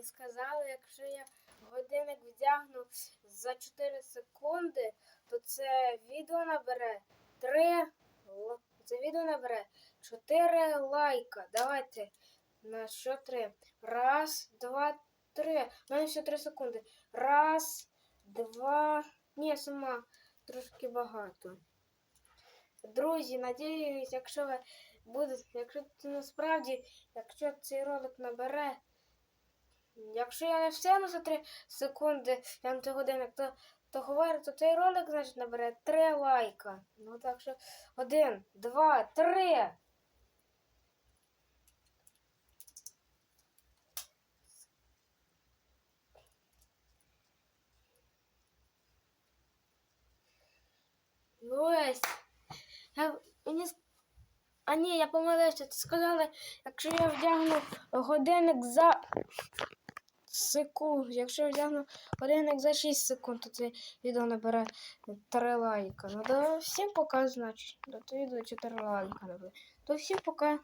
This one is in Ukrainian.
мені сказали, якщо я годинник вдягну за 4 секунди, то це відео набере 3 це відео набере 4 лайка. Давайте на що 3. Раз, два, три. У мене ще 3 секунди. Раз, два. Ні, сама трошки багато. Друзі, надіюсь, якщо ви будете, якщо це насправді, якщо цей ролик набере, якщо я не встигну за 3 секунди, я на той годинник, то, то говорю, то цей ролик, значить, набере 3 лайка. Ну так що один, два, три. Ну ось. Я, мені... А ні, я помилився. Ти сказали, якщо я вдягну годинник за секунд, якщо взяну годинник за 6 секунд, то це відео набере 3 лайка. Ну да всім пока, значить. До то відео 4 лайка набере. То всім пока.